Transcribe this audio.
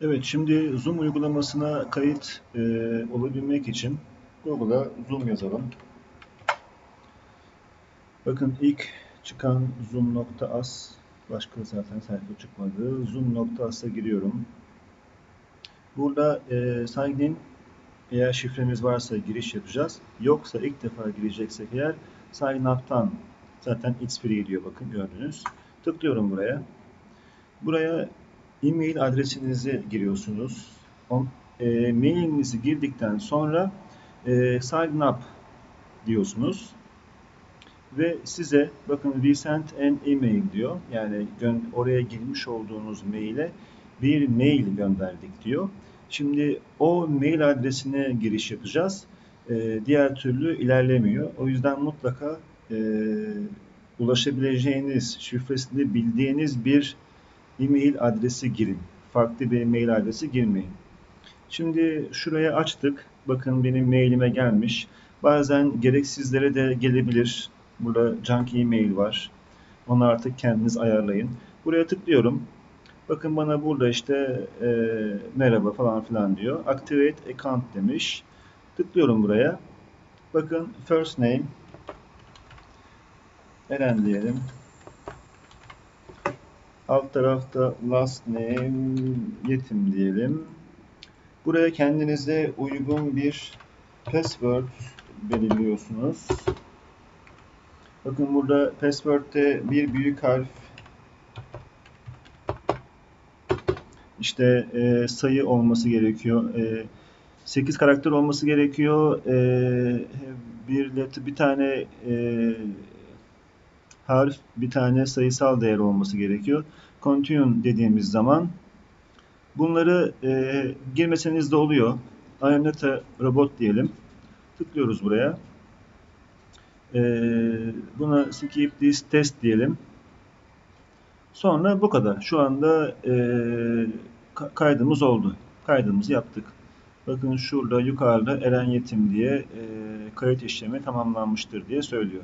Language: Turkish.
Evet, şimdi Zoom uygulamasına kayıt e, olabilmek için Google'a Zoom yazalım. Bakın ilk çıkan zoom.as başka zaten sayfa çıkmadı. Zoom.as'a giriyorum. Burada e, sign in eğer şifremiz varsa giriş yapacağız. Yoksa ilk defa gireceksek eğer sign up'tan zaten it's free diyor bakın gördünüz. Tıklıyorum buraya. Buraya e-mail adresinizi giriyorsunuz. E, mailinizi girdikten sonra e, sign up diyorsunuz. Ve size bakın we sent an email diyor. Yani oraya girmiş olduğunuz maile bir mail gönderdik diyor. Şimdi o mail adresine giriş yapacağız. E, diğer türlü ilerlemiyor. O yüzden mutlaka e, ulaşabileceğiniz, şifresini bildiğiniz bir e-mail adresi girin. Farklı bir mail adresi girmeyin. Şimdi şuraya açtık. Bakın benim mailime gelmiş. Bazen gereksizlere de gelebilir. Burada junk e-mail var. Onu artık kendiniz ayarlayın. Buraya tıklıyorum. Bakın bana burada işte e, merhaba falan filan diyor. Activate account demiş. Tıklıyorum buraya. Bakın first name Eren diyelim. Alt tarafta last name yetim diyelim. Buraya kendinize uygun bir password belirliyorsunuz. Bakın burada password'te bir büyük harf işte e, sayı olması gerekiyor. E, 8 karakter olması gerekiyor. E, bir bir tane e, harf bir tane sayısal değer olması gerekiyor. Continue dediğimiz zaman bunları e, girmeseniz de oluyor. I am not a robot diyelim. Tıklıyoruz buraya. E, buna skip this test diyelim. Sonra bu kadar. Şu anda e, kaydımız oldu. Kaydımızı yaptık. Bakın şurada yukarıda Eren Yetim diye e, kayıt işlemi tamamlanmıştır diye söylüyor.